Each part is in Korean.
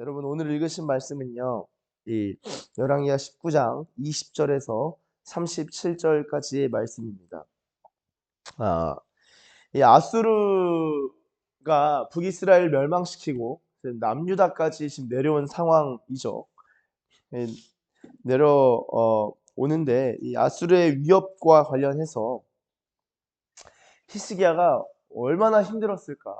여러분 오늘 읽으신 말씀은요. 이 열왕기하 19장 20절에서 37절까지의 말씀입니다. 아, 이 아수르가 북이스라엘 멸망시키고 남유다까지 지금 내려온 상황이죠. 예, 내려 어, 오는데 이 아수르의 위협과 관련해서 히스기야가 얼마나 힘들었을까?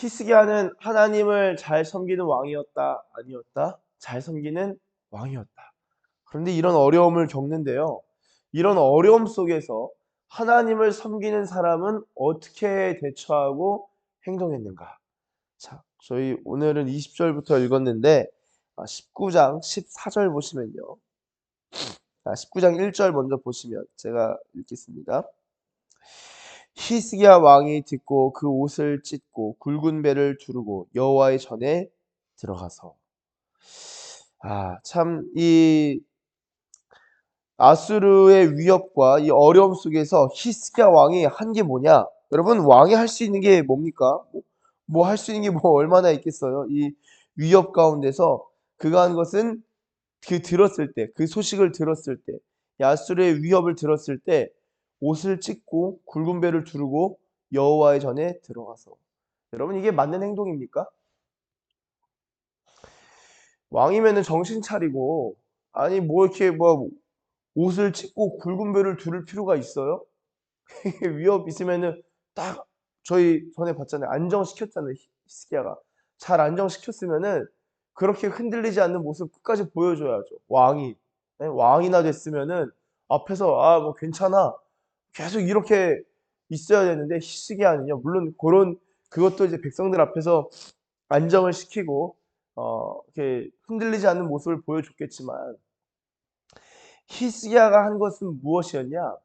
히스기야는 하나님을 잘 섬기는 왕이었다, 아니었다? 잘 섬기는 왕이었다. 그런데 이런 어려움을 겪는데요. 이런 어려움 속에서 하나님을 섬기는 사람은 어떻게 대처하고 행동했는가? 자, 저희 오늘은 20절부터 읽었는데 19장 아, 14절 보시면요. 19장 1절 먼저 보시면 제가 읽겠습니다. 히스기야 왕이 듣고 그 옷을 찢고 굵은 배를 두르고 여호와의 전에 들어가서 아 참 이 아수르의 위협과 이 어려움 속에서 히스기야 왕이 한 게 뭐냐? 여러분 왕이 할 수 있는 게 뭡니까? 뭐 할 수 있는 게 뭐 얼마나 있겠어요? 이 위협 가운데서 그가 한 것은 그 들었을 때, 그 소식을 들었을 때, 아수르의 위협을 들었을 때 옷을 찢고 굵은 배를 두르고 여호와의 전에 들어가서 여러분 이게 맞는 행동입니까? 왕이면은 정신 차리고 아니 뭐 이렇게 뭐 옷을 찢고 굵은 배를 두를 필요가 있어요? 위협 있으면은 딱 저희 전에 봤잖아요 안정시켰잖아요 히스기야가 잘 안정시켰으면은 그렇게 흔들리지 않는 모습 끝까지 보여줘야죠 왕이 네? 왕이나 됐으면은 앞에서 아 뭐 괜찮아 계속 이렇게 있어야 되는데 히스기야는요. 물론 그런 그것도 이제 백성들 앞에서 안정을 시키고 어 이렇게 흔들리지 않는 모습을 보여줬겠지만 히스기야가 한 것은 무엇이었냐?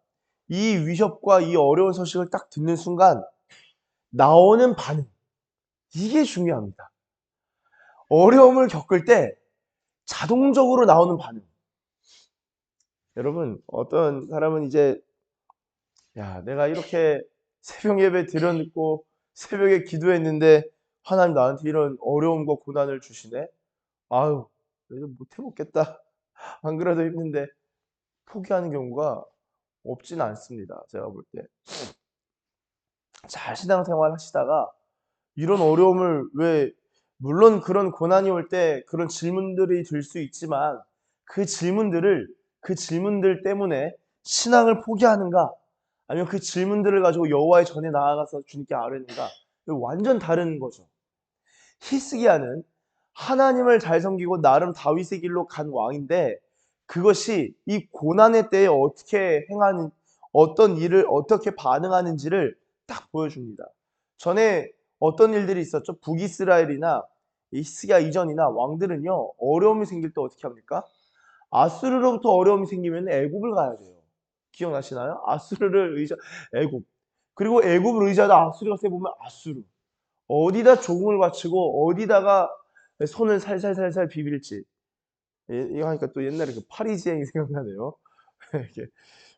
이 위협과 이 어려운 소식을 딱 듣는 순간 나오는 반응 이게 중요합니다. 어려움을 겪을 때 자동적으로 나오는 반응. 여러분 어떤 사람은 이제 야, 내가 이렇게 새벽 예배 드려놓고 새벽에 기도했는데 하나님 나한테 이런 어려움과 고난을 주시네. 아유, 내가 못 해먹겠다. 안 그래도 힘든데 포기하는 경우가 없진 않습니다. 제가 볼 때. 잘 신앙생활 하시다가 이런 어려움을 왜 물론 그런 고난이 올 때 그런 질문들이 들 수 있지만 그 질문들을 그 질문들 때문에 신앙을 포기하는가 아니면 그 질문들을 가지고 여호와의 전에 나아가서 주님께 아뢰는가? 완전 다른 거죠. 히스기야는 하나님을 잘 섬기고 나름 다윗의 길로 간 왕인데 그것이 이 고난의 때에 어떻게 행하는 어떤 일을 어떻게 반응하는지를 딱 보여줍니다. 전에 어떤 일들이 있었죠? 북이스라엘이나 히스기야 이전이나 왕들은요 어려움이 생길 때 어떻게 합니까? 아수르로부터 어려움이 생기면 애굽을 가야 돼요. 기억나시나요? 아수르를 의자 애굽 그리고 애굽을 의지하다 아수르가 세 보면 아수르 어디다 조공을 바치고 어디다가 손을 살살살살 비빌지 예, 이거 하니까 또 옛날에 그 파리지행이 생각나네요. 이렇게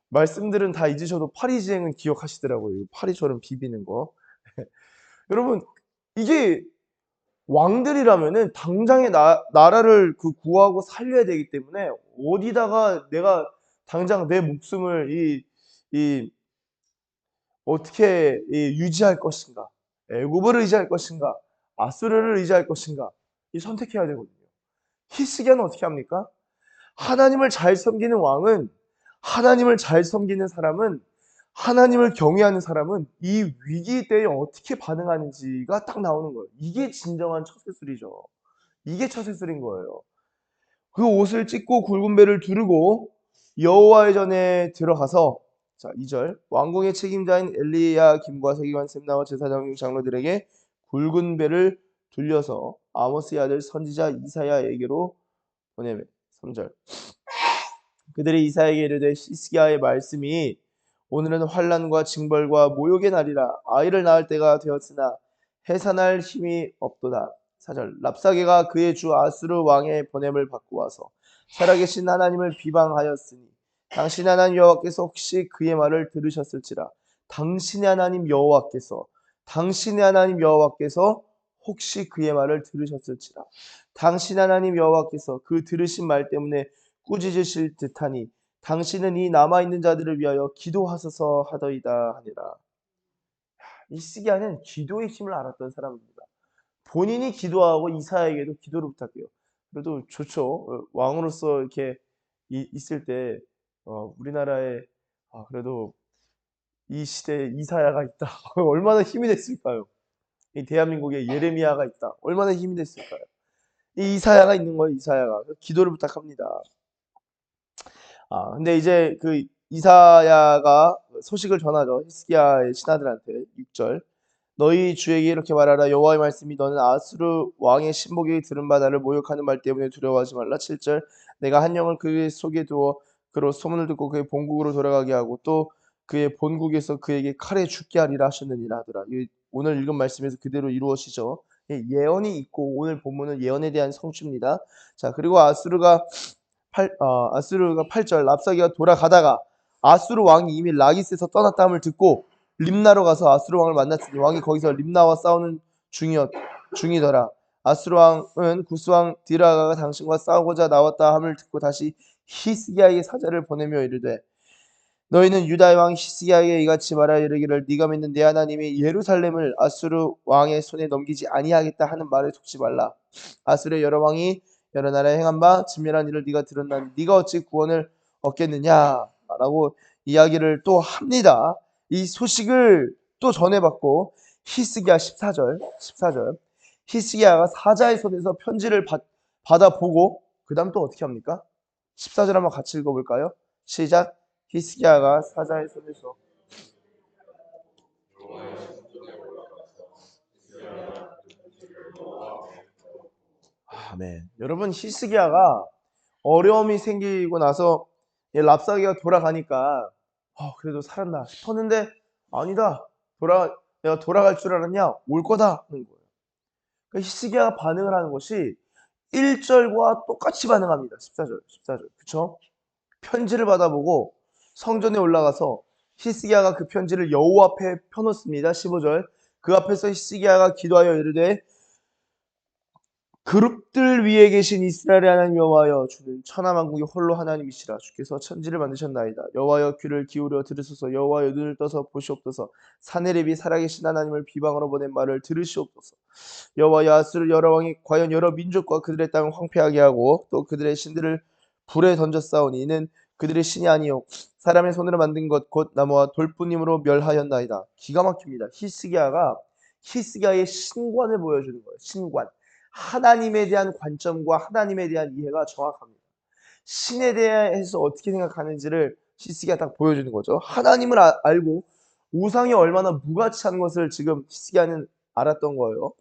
말씀들은 다 잊으셔도 파리지행은 기억하시더라고요. 파리처럼 비비는 거. 여러분 이게 왕들이라면은 당장에 나, 나라를 그 구하고 살려야 되기 때문에 어디다가 내가 당장 내 목숨을 이, 이 어떻게 이 유지할 것인가? 애굽을 의지할 것인가? 아수르를 의지할 것인가? 이 선택해야 되거든요. 히스기야는 어떻게 합니까? 하나님을 잘 섬기는 왕은 하나님을 잘 섬기는 사람은 하나님을 경외하는 사람은 이 위기 때에 어떻게 반응하는지가 딱 나오는 거예요. 이게 진정한 처세술이죠. 이게 처세술인 거예요. 그 옷을 찢고 굵은 배를 두르고 여호와의 전에 들어가서 자 2절. 왕궁의 책임자인 엘리야 김과 서기관 샘나와 제사장 장로들에게 굵은 배를 돌려서 아모스의 아들 선지자 이사야에게로 보내매. 3절. 그들이 이사야에게 이르되 시스기야의 말씀이 오늘은 환란과 징벌과 모욕의 날이라 아이를 낳을 때가 되었으나 해산할 힘이 없도다. 4절. 랍사게가 그의 주 아수르 왕의 보냄을 받고 와서 살아계신 하나님을 비방하였으니 당신 하나님 여호와께서 혹시 그의 말을 들으셨을지라 당신의 하나님 여호와께서 당신의 하나님 여호와께서 혹시 그의 말을 들으셨을지라 당신 하나님 여호와께서 그 들으신 말 때문에 꾸짖으실 듯하니 당신은 이 남아 있는 자들을 위하여 기도하소서 하더이다 하니라. 이 시기야는 기도의 힘을 알았던 사람입니다. 본인이 기도하고 이사야에게도 기도를 부탁해요. 그래도 좋죠. 어, 왕으로서 이렇게 이- 있을 때 어, 우리나라에 아, 그래도 이 시대에 이사야가 있다. 얼마나 힘이 됐을까요? 이 대한민국에 예레미야가 있다. 얼마나 힘이 됐을까요? 이 이사야가 있는 거예요. 이사야가 기도를 부탁합니다. 아 근데 이제 그 이사야가 소식을 전하죠. 히스기야의 신하들한테 6절 너희 주에게 이렇게 말하라. 여호와의 말씀이 너는 아수르 왕의 신복에게 들은 바 나를 모욕하는 말 때문에 두려워하지 말라. 7절 내가 한 영을 그 속에 두어 그로 소문을 듣고 그의 본국으로 돌아가게 하고 또 그의 본국에서 그에게 칼에 죽게 하리라 하셨느니라 하더라. 이 오늘 읽은 말씀에서 그대로 이루어지죠. 예, 예언이 있고 오늘 본문은 예언에 대한 성취입니다. 자 그리고 아수르가 8, 어, 아수르가 8절 랍사기가 돌아가다가 아수르 왕이 이미 라기스에서 떠났다함을 듣고 림나로 가서 아수르 왕을 만났으니 왕이 거기서 림나와 싸우는 중이었 중이더라. 아수르 왕은 구스 왕 디라가가 당신과 싸우고자 나왔다 함을 듣고 다시 히스기야에게 사자를 보내며 이르되 너희는 유다의 왕 히스기야에게 이같이 말하 이르기를 네가 믿는 내 하나님이 예루살렘을 아수르 왕의 손에 넘기지 아니하겠다 하는 말을 속지 말라. 아수르의 여러 왕이 여러 나라에 행한 바 진멸한 일을 네가 들었나니 네가 어찌 구원을 얻겠느냐라고 이야기를 또 합니다. 이 소식을 또 전해받고 히스기야 14절 14절 히스기야가 사자의 손에서 편지를 받, 받아보고 그 다음 또 어떻게 합니까? 14절 한번 같이 읽어볼까요? 시작 히스기야가 사자의 손에서 아멘. 여러분 히스기야가 어려움이 생기고 나서 이 랍사기가 돌아가니까 어, 그래도 살았나 싶었는데 아니다. 돌아 내가 돌아갈 줄 알았냐? 올 거다 하는 거예요. 그 히스기야가 반응을 하는 것이 1절과 똑같이 반응합니다. 14절, 14절. 그쵸? 편지를 받아보고 성전에 올라가서 히스기야가 그 편지를 여호와 앞에 펴놓습니다. 15절. 그 앞에서 히스기야가 기도하여 이르되 그룹들 위에 계신 이스라엘의 하나님 여호와여 주는 천하만국의 홀로 하나님이시라. 주께서 천지를 만드셨나이다. 여호와여 귀를 기울여 들으소서. 여호와여 눈을 떠서 보시옵소서. 사내립이 살아계신 하나님을 비방으로 보낸 말을 들으시옵소서. 여호와여 아수르 여러 왕이 과연 여러 민족과 그들의 땅을 황폐하게 하고 또 그들의 신들을 불에 싸우니 이는 그들의 신이 아니요. 사람의 손으로 만든 것 곧 나무와 돌뿐임으로 멸하였나이다. 기가 막힙니다. 히스기야가 히스기야의 신관을 보여주는 거예요. 신관 하나님에 대한 관점과 하나님에 대한 이해가 정확합니다. 신에 대해서 어떻게 생각하는지를 히스기야 딱 보여주는 거죠. 하나님을 아- 알고 우상이 얼마나 무가치한 것을 지금 히스기야는 알았던 거예요.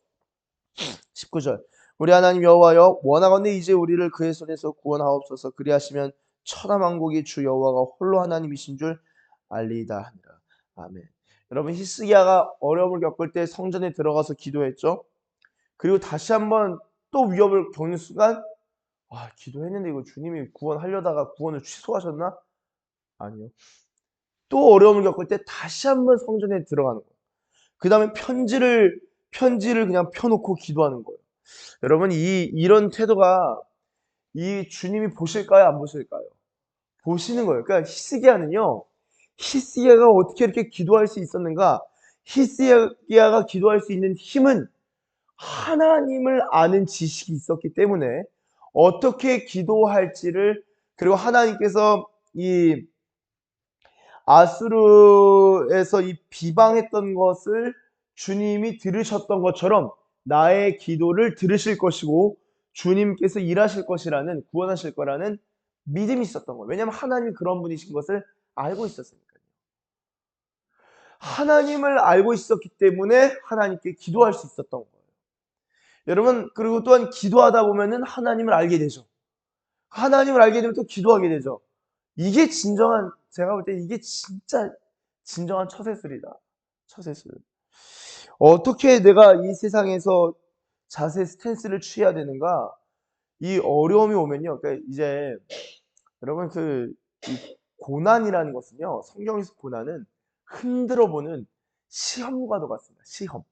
19절 우리 하나님 여호와여 원하건대 이제 우리를 그의 손에서 구원하옵소서 그리하시면 천하만국이 주 여호와가 홀로 하나님이신 줄 알리이다 하니라. 아멘. 여러분 히스기야가 어려움을 겪을 때 성전에 들어가서 기도했죠. 그리고 다시 한번 또 위협을 겪는 순간 아 기도했는데 이거 주님이 구원하려다가 구원을 취소하셨나? 아니요. 또 어려움을 겪을 때 다시 한번 성전에 들어가는 거예요. 그 다음에 편지를 편지를 그냥 펴놓고 기도하는 거예요. 여러분 이 이런 태도가 이 주님이 보실까요? 안 보실까요? 보시는 거예요. 그러니까 히스기야는요. 히스기야가 어떻게 이렇게 기도할 수 있었는가? 히스기야가 기도할 수 있는 힘은 하나님을 아는 지식이 있었기 때문에 어떻게 기도할지를 그리고 하나님께서 이 아수르에서 이 비방했던 것을 주님이 들으셨던 것처럼 나의 기도를 들으실 것이고 주님께서 일하실 것이라는 구원하실 거라는 믿음이 있었던 거예요. 왜냐하면 하나님이 그런 분이신 것을 알고 있었으니까요. 하나님을 알고 있었기 때문에 하나님께 기도할 수 있었던 거예요. 여러분 그리고 또한 기도하다 보면은 하나님을 알게 되죠. 하나님을 알게 되면 또 기도하게 되죠. 이게 진정한 제가 볼 때 이게 진짜 진정한 처세술이다. 처세술. 어떻게 내가 이 세상에서 자세 스탠스를 취해야 되는가? 이 어려움이 오면요. 그러니까 이제 여러분 그이 고난이라는 것은요. 성경에서 고난은 흔들어 보는 시험과도 같습니다. 시험.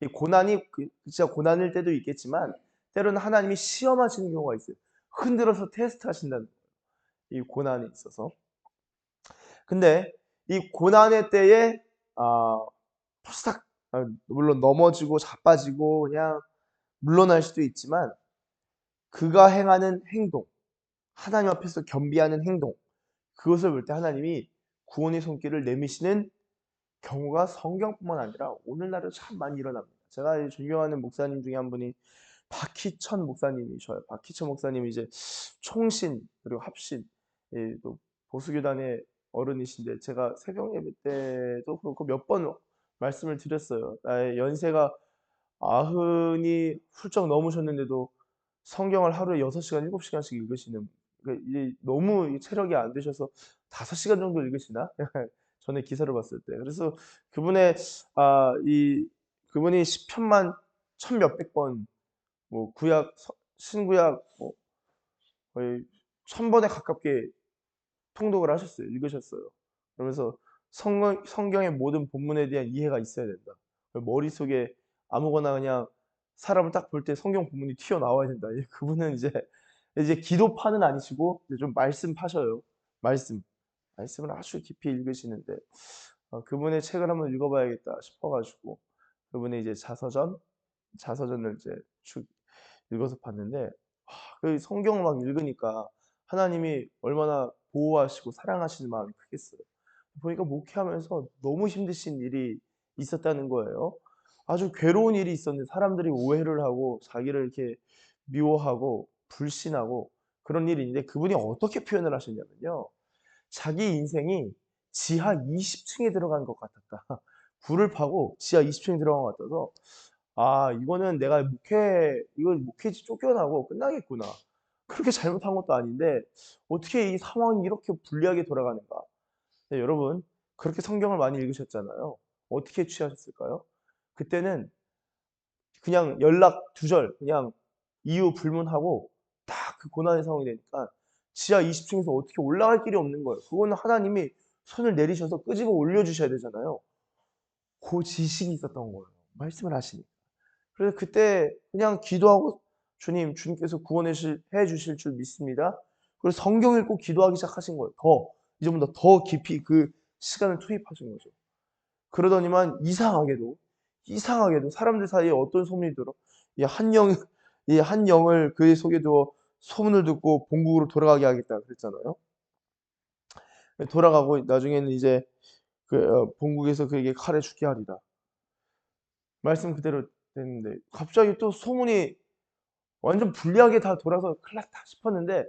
이 고난이 그- 진짜 고난일 때도 있겠지만 때로는 하나님이 시험하시는 경우가 있어요. 흔들어서 테스트하신다는 거예요. 이 고난이 있어서. 근데 이 고난의 때에 아, 푸싹 아, 물론 넘어지고 자빠지고 그냥 물러날 수도 있지만 그가 행하는 행동, 하나님 앞에서 겸비하는 행동, 그것을 볼 때 하나님이 구원의 손길을 내미시는 경우가 성경뿐만 아니라 오늘날에도 참 많이 일어납니다. 제가 존경하는 목사님 중에 한 분이 박희천 목사님이셔요. 박희천 목사님이 이제 총신 그리고 합신 예, 또 보수교단의 어른이신데 제가 새벽 예배 때도 그렇고 몇 번 말씀을 드렸어요. 나의 연세가 아흔이 훌쩍 넘으셨는데도 성경을 하루에 6시간, 7시간씩 읽으시는 그 이제 너무 체력이 안 되셔서 5시간 정도 읽으시나? 전에 기사를 봤을 때. 그래서 그분의 아, 이 그분이 시편만 천 몇백 번, 뭐 구약, 서- 신구약 뭐 거의 천 번에 가깝게 통독을 하셨어요. 읽으셨어요. 그러면서 성경, 성경의 모든 본문에 대한 이해가 있어야 된다. 머릿속에 아무거나 그냥 사람을 딱 볼 때 성경 본문이 튀어나와야 된다. 예, 그분은 이제 이제 기도파는 아니시고 이제 좀 말씀 파셔요. 말씀. 말씀을 아주 깊이 읽으시는데 어, 그분의 책을 한번 읽어봐야겠다 싶어가지고 그분의 이제 자서전 자서전을 이제 쭉 읽어서 봤는데 와, 그 성경을 막 읽으니까 하나님이 얼마나 보호하시고 사랑하시는 마음이 크겠어요. 보니까 목회하면서 너무 힘드신 일이 있었다는 거예요. 아주 괴로운 일이 있었는데 사람들이 오해를 하고 자기를 이렇게 미워하고 불신하고 그런 일이 있는데 그분이 어떻게 표현을 하셨냐면요. 자기 인생이 지하 20층에 들어간 것 같았다. 굴을 파고 지하 20층에 들어간 것 같아서 아 이거는 내가 목회 이거 목회지 쫓겨나고 끝나겠구나. 그렇게 잘못한 것도 아닌데 어떻게 이 상황이 이렇게 불리하게 돌아가는가. 네, 여러분 그렇게 성경을 많이 읽으셨잖아요. 어떻게 취하셨을까요? 그때는 그냥 연락 두절 그냥 이유 불문하고 딱 그 고난의 상황이 되니까 지하 20층에서 어떻게 올라갈 길이 없는 거예요. 그거는 하나님이 손을 내리셔서 끄집어 올려주셔야 되잖아요. 그 지식이 있었던 거예요. 말씀을 하시니. 그래서 그때 그냥 기도하고 주님, 주님께서 구원해 주실 줄 믿습니다. 그래서 성경 읽고 기도하기 시작하신 거예요. 더, 이제보다 더 깊이 그 시간을 투입하신 거죠. 그러더니만 이상하게도, 이상하게도 사람들 사이에 어떤 소문이 들어? 이 한 영, 이 한 영을 그의 속에 두어 소문을 듣고 본국으로 돌아가게 하겠다 그랬잖아요. 돌아가고 나중에는 이제 그 어, 본국에서 그에게 칼에 죽게 하리라. 말씀 그대로 됐는데 갑자기 또 소문이 완전 불리하게 다 돌아서 큰일 났다 싶었는데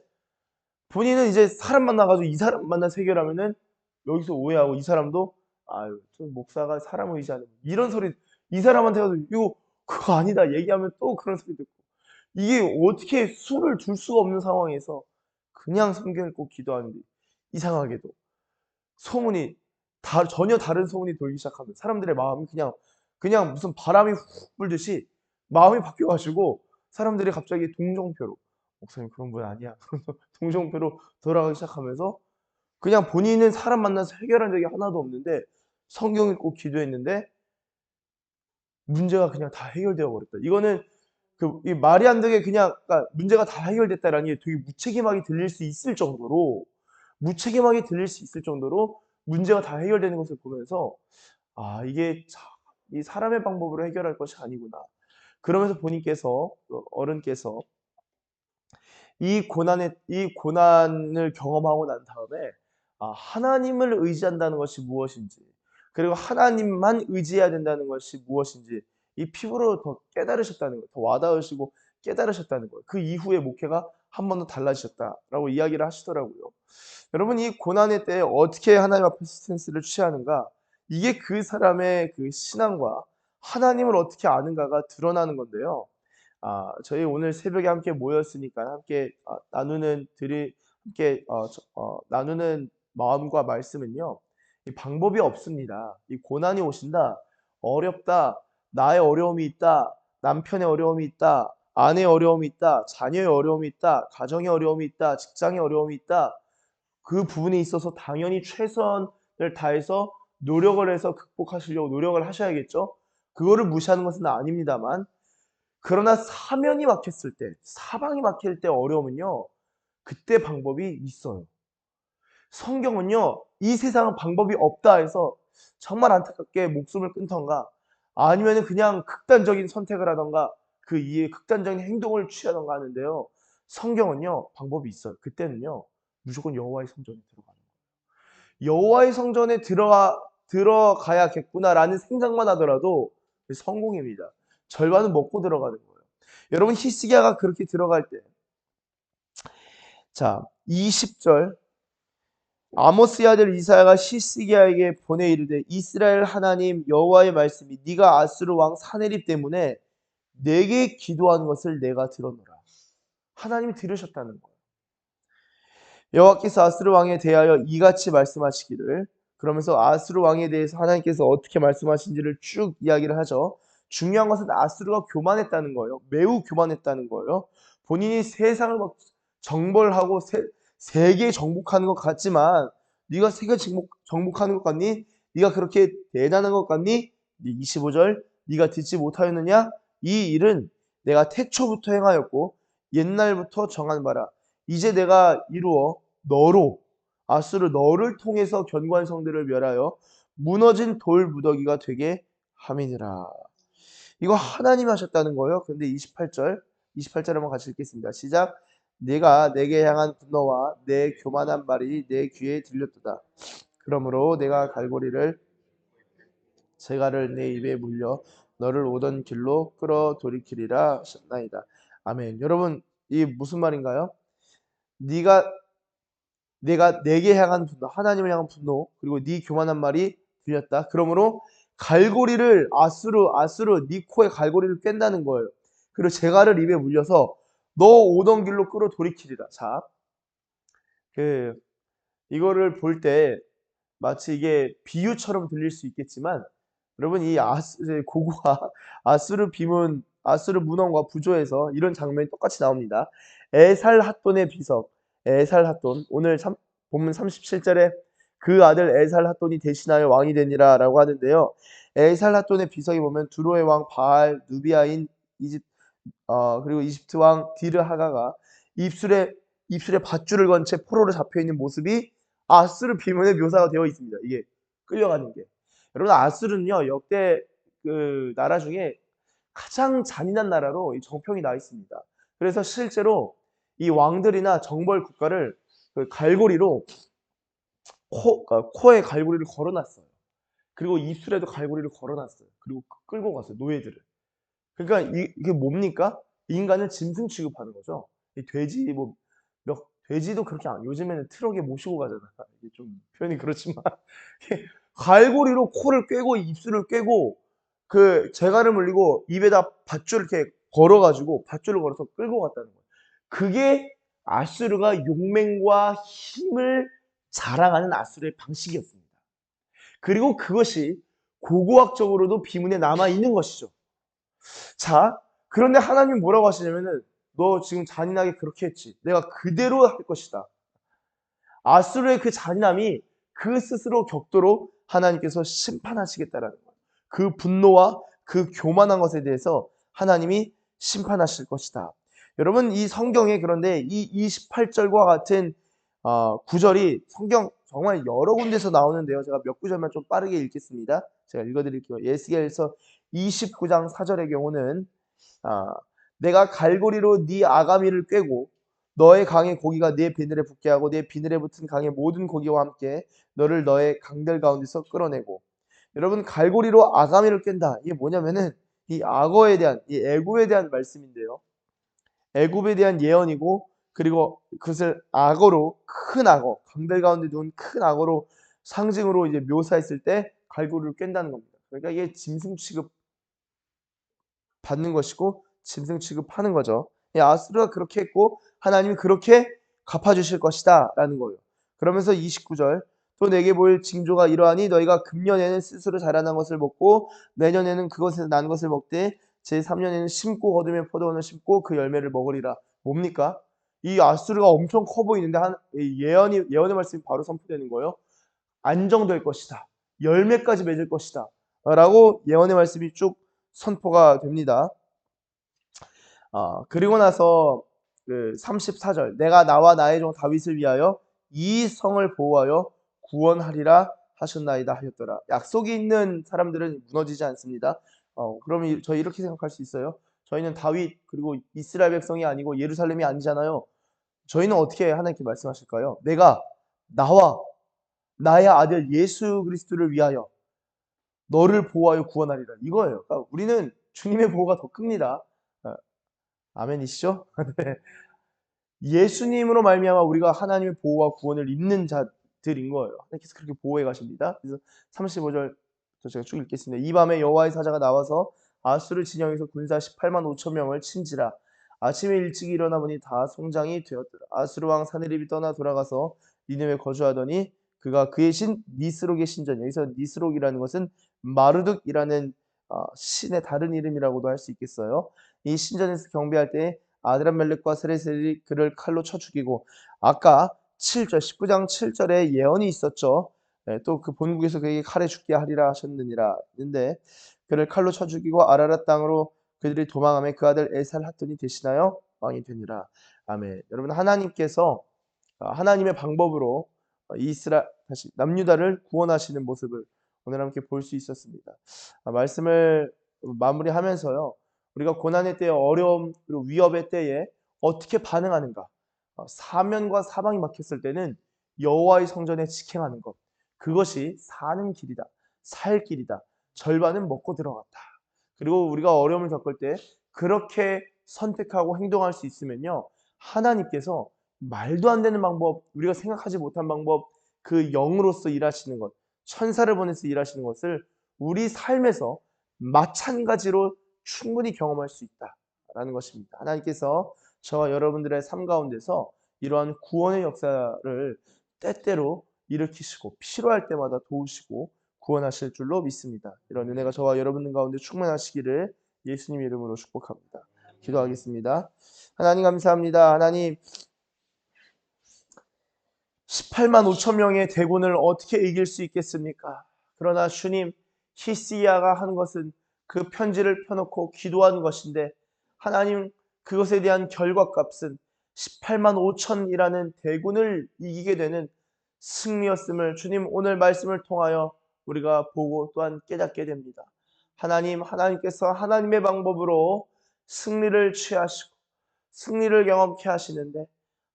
본인은 이제 사람 만나가지고 이 사람 만나서 해결하면은 여기서 오해하고 이 사람도 아유 저 목사가 사람 의지하는 이런 소리 이 사람한테 가서 이거 그거 아니다 얘기하면 또 그런 소리 듣고 이게 어떻게 수를 둘 수가 없는 상황에서 그냥 성경 읽고 기도하는데 이상하게도 소문이 다, 전혀 다른 소문이 돌기 시작하면 사람들의 마음이 그냥 그냥 무슨 바람이 훅 불듯이 마음이 바뀌어가지고 사람들이 갑자기 동정표로 목사님 그런 분 아니야 동정표로 돌아가기 시작하면서 그냥 본인은 사람 만나서 해결한 적이 하나도 없는데 성경 읽고 기도했는데 문제가 그냥 다 해결되어 버렸다. 이거는 그 이 말이 안 되게 그냥 그러니까 문제가 다 해결됐다라는 게 되게 무책임하게 들릴 수 있을 정도로 무책임하게 들릴 수 있을 정도로 문제가 다 해결되는 것을 보면서 아 이게 참이 사람의 방법으로 해결할 것이 아니구나. 그러면서 본인께서 어, 어른께서 이 고난의 이 고난을 경험하고 난 다음에 아, 하나님을 의지한다는 것이 무엇인지 그리고 하나님만 의지해야 된다는 것이 무엇인지 이 피부로 더 깨달으셨다는 거예요. 더 와닿으시고 깨달으셨다는 거예요. 그 이후에 목회가 한 번 더 달라지셨다라고 이야기를 하시더라고요. 여러분 이 고난의 때에 어떻게 하나님 앞에 스탠스를 취하는가? 이게 그 사람의 그 신앙과 하나님을 어떻게 아는가가 드러나는 건데요. 아, 저희 오늘 새벽에 함께 모였으니까 함께 아, 나누는 들이 함께 어, 저- 어, 나누는 마음과 말씀은요. 이 방법이 없습니다. 이 고난이 오신다. 어렵다. 나의 어려움이 있다. 남편의 어려움이 있다. 아내의 어려움이 있다. 자녀의 어려움이 있다. 가정의 어려움이 있다. 직장의 어려움이 있다. 그 부분에 있어서 당연히 최선을 다해서 노력을 해서 극복하시려고 노력을 하셔야겠죠. 그거를 무시하는 것은 아닙니다만 그러나 사면이 막혔을 때, 사방이 막힐 때 어려우면요. 그때 방법이 있어요. 성경은요. 이 세상은 방법이 없다 해서 정말 안타깝게 목숨을 끊던가 아니면 그냥 극단적인 선택을 하던가 그 이에 극단적인 행동을 취하던가 하는데요. 성경은요. 방법이 있어요. 그때는요. 무조건 여호와의 성전에 들어가는 거예요. 여호와의 성전에 들어가 들어가야겠구나라는 생각만 하더라도 성공입니다. 절반은 먹고 들어가는 거예요. 여러분 히스기야가 그렇게 들어갈 때 자, 20절 아모스의 아들 이사야가 히스기야에게 보내 이르되 이스라엘 하나님 여호와의 말씀이 네가 아수르 왕 사네립 때문에 내게 기도한 것을 내가 들었노라. 하나님이 들으셨다는 거예요. 여호와께서 아수르 왕에 대하여 이같이 말씀하시기를 그러면서 아수르 왕에 대해서 하나님께서 어떻게 말씀하신지를 쭉 이야기를 하죠. 중요한 것은 아수르가 교만했다는 거예요. 매우 교만했다는 거예요. 본인이 세상을 막 정벌하고 세, 세계 정복하는 것 같지만 네가 세계 정복, 정복하는 것 같니? 네가 그렇게 대단한 것 같니? 25절 네가 듣지 못하였느냐? 이 일은 내가 태초부터 행하였고 옛날부터 정한 바라. 이제 내가 이루어 너로 아수르 너를 통해서 견고한 성들을 멸하여 무너진 돌 무더기가 되게 함이니라. 이거 하나님 하셨다는 거예요. 근데 28절, 28절 한번 같이 읽겠습니다. 시작. 내가 내게 향한 분노와 내 교만한 말이 내 귀에 들렸도다. 그러므로 내가 갈고리를 재갈을 내 입에 물려 너를 오던 길로 끌어 돌이키리라 하셨나이다. 아멘. 여러분 이 무슨 말인가요? 네가 내가 내게 향한 분노, 하나님을 향한 분노, 그리고 네 교만한 말이 들렸다. 그러므로 갈고리를 아수르 아수르 네 코에 갈고리를 깬다는 거예요. 그리고 재갈을 입에 물려서 너 오던 길로 끌어 돌이키리라. 자, 그 이거를 볼 때 마치 이게 비유처럼 들릴 수 있겠지만 여러분 이 아스 고구와 아수르 비문 아수르 문헌과 부조에서 이런 장면이 똑같이 나옵니다. 에살 핫돈의 비석 에살 핫돈 오늘 3, 본문 37절에 그 아들 에살 핫돈이 대신하여 왕이 되니라 라고 하는데요. 에살 핫돈의 비석에 보면 두로의 왕 바알 누비아인 이집 어, 그리고 이집트 왕 디르 하가가 입술에 입술에 밧줄을 건 채 포로로 잡혀 있는 모습이 아수르 비문의 묘사가 되어 있습니다. 이게 끌려가는 게. 여러분 아수르는요 역대 그 나라 중에 가장 잔인한 나라로 이 정평이 나 있습니다. 그래서 실제로 이 왕들이나 정벌 국가를 그 갈고리로 코, 그러니까 코에 갈고리를 걸어놨어요. 그리고 입술에도 갈고리를 걸어놨어요. 그리고 끌고 갔어요. 노예들을. 그러니까 이, 게 뭡니까? 인간을 짐승 취급하는 거죠. 이 돼지 뭐 몇, 돼지도 그렇게 안 요즘에는 트럭에 모시고 가잖아. 이게 좀 표현이 그렇지만 갈고리로 코를 꿰고 입술을 꿰고 그 재갈을 물리고 입에다 밧줄 이렇게 걸어가지고 밧줄을 걸어서 끌고 갔다는 거예요. 그게 아수르가 용맹과 힘을 자랑하는 아수르의 방식이었습니다. 그리고 그것이 고고학적으로도 비문에 남아 있는 것이죠. 자, 그런데 하나님 뭐라고 하시냐면은 너 지금 잔인하게 그렇게 했지. 내가 그대로 할 것이다. 아수르의 그 잔인함이 그 스스로 격도로 하나님께서 심판하시겠다라는 거예요. 그 분노와 그 교만한 것에 대해서 하나님이 심판하실 것이다. 여러분 이 성경에 그런데 이 28절과 같은 어, 구절이 성경 정말 여러 군데서 나오는데요. 제가 몇 구절만 좀 빠르게 읽겠습니다. 제가 읽어드릴게요. 예스겔서 29장 4절의 경우는 아, 내가 갈고리로 네 아가미를 꿰고 너의 강의 고기가 네 비늘에 붙게 하고 네 비늘에 붙은 강의 모든 고기와 함께 너를 너의 강들 가운데서 끌어내고 여러분 갈고리로 아가미를 깬다. 이게 뭐냐면은 이 악어에 대한 이 애굽에 대한 말씀인데요. 애굽에 대한 예언이고 그리고 그것을 악어로 큰 악어 강들 가운데 두은 큰 악어로 상징으로 이제 묘사했을 때 갈고리를 깬다는 겁니다. 그러니까 이게 짐승 취급 받는 것이고 짐승 취급하는 거죠. 아수르가 그렇게 했고 하나님이 그렇게 갚아주실 것이다 라는 거예요. 그러면서 29절 또 내게 보일 징조가 이러하니 너희가 금년에는 스스로 자라난 것을 먹고 내년에는 그것에서 난 것을 먹되 제3년에는 심고 거두며 포도원을 심고 그 열매를 먹으리라. 뭡니까? 이 아수르가 엄청 커 보이는데 한 예언이 예언의 말씀이 바로 선포되는 거예요. 안정될 것이다. 열매까지 맺을 것이다. 라고 예언의 말씀이 쭉 선포가 됩니다. 아, 그리고 나서 그 34절 내가 나와 나의 종 다윗을 위하여 이 성을 보호하여 구원하리라 하셨나이다 하셨더라. 약속이 있는 사람들은 무너지지 않습니다. 어, 그러면 저희 이렇게 생각할 수 있어요. 저희는 다윗 그리고 이스라엘 백성이 아니고 예루살렘이 아니잖아요. 저희는 어떻게 하나님께 말씀하실까요? 내가 나와 나의 아들 예수 그리스도를 위하여 너를 보호하여 구원하리라. 이거예요. 그러니까 우리는 주님의 보호가 더 큽니다. 아, 아멘이시죠? 네. 예수님으로 말미암아 우리가 하나님의 보호와 구원을 입는 자들인 거예요. 하나님께서 그렇게 보호해 가십니다. 그래서 35절 제가 쭉 읽겠습니다. 이 밤에 여호와의 사자가 나와서 아수르 진영에서 군사 18만 5천 명을 친지라 아침에 일찍 일어나 보니 다 송장이 되었더라. 아수르 왕 사네립이 떠나 돌아가서 니느웨 거주하더니 그가 그의 신 니스록의 신전 여기서 니스록이라는 것은 마르둑이라는 어, 신의 다른 이름이라고도 할 수 있겠어요. 이 신전에서 경배할 때 아드람멜렉과 세레셀이 그를 칼로 쳐 죽이고 아까 7절 19장 7절에 예언이 있었죠. 네, 또그 본국에서 그에게 칼에 죽게 하리라 하셨느니라 했는데 그를 칼로 쳐 죽이고 아라랏 땅으로 그들이 도망하며 그 아들 에살 핫돈이 대신하여 왕이 되니라. 아멘. 여러분 하나님께서 어, 하나님의 방법으로 어, 이스라 다시 남유다를 구원하시는 모습을 오늘 함께 볼 수 있었습니다. 아, 말씀을 마무리하면서요. 우리가 고난의 때에 어려움 그리고 위협의 때에 어떻게 반응하는가? 어, 사면과 사방이 막혔을 때는 여호와의 성전에 직행하는 것 그것이 사는 길이다, 살 길이다. 절반은 먹고 들어갔다. 그리고 우리가 어려움을 겪을 때 그렇게 선택하고 행동할 수 있으면요. 하나님께서 말도 안 되는 방법, 우리가 생각하지 못한 방법, 그 영으로서 일하시는 것, 천사를 보내서 일하시는 것을 우리 삶에서 마찬가지로 충분히 경험할 수 있다라는 것입니다. 하나님께서 저와 여러분들의 삶 가운데서 이러한 구원의 역사를 때때로 일으키시고 필요할 때마다 도우시고 구원하실 줄로 믿습니다. 이런 은혜가 저와 여러분 가운데 충만하시기를 예수님 이름으로 축복합니다. 기도하겠습니다. 하나님 감사합니다. 하나님 18만 5천 명의 대군을 어떻게 이길 수 있겠습니까? 그러나 주님 히스이야가 한 것은 그 편지를 펴놓고 기도하는 것인데 하나님 그것에 대한 결과값은 18만 5천이라는 대군을 이기게 되는 승리였음을 주님 오늘 말씀을 통하여 우리가 보고 또한 깨닫게 됩니다. 하나님, 하나님께서 하나님의 방법으로 승리를 취하시고 승리를 경험케 하시는데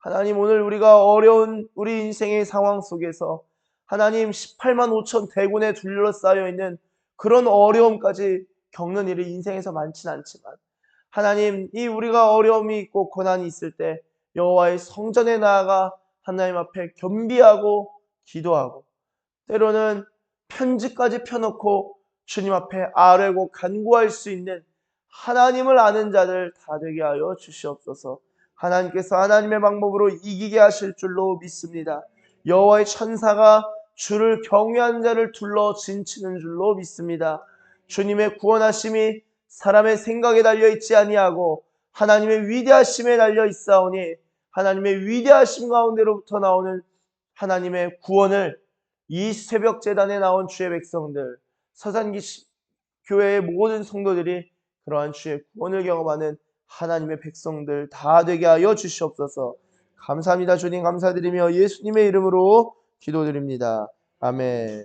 하나님 오늘 우리가 어려운 우리 인생의 상황 속에서 하나님 18만 5천 대군에 둘러싸여 있는 그런 어려움까지 겪는 일이 인생에서 많지는 않지만 하나님 이 우리가 어려움이 있고 고난이 있을 때 여호와의 성전에 나아가 하나님 앞에 겸비하고 기도하고 때로는 편지까지 펴놓고 주님 앞에 아뢰고 간구할 수 있는 하나님을 아는 자들 다 되게 하여 주시옵소서. 하나님께서 하나님의 방법으로 이기게 하실 줄로 믿습니다. 여호와의 천사가 주를 경외한 자를 둘러 진치는 줄로 믿습니다. 주님의 구원하심이 사람의 생각에 달려 있지 아니하고 하나님의 위대하심에 달려 있사오니 하나님의 위대하심 가운데로부터 나오는 하나님의 구원을 이 새벽 재단에 나온 주의 백성들 서산기 교회의 모든 성도들이 그러한 주의 구원을 경험하는 하나님의 백성들 다 되게 하여 주시옵소서. 감사합니다. 주님 감사드리며 예수님의 이름으로 기도드립니다. 아멘.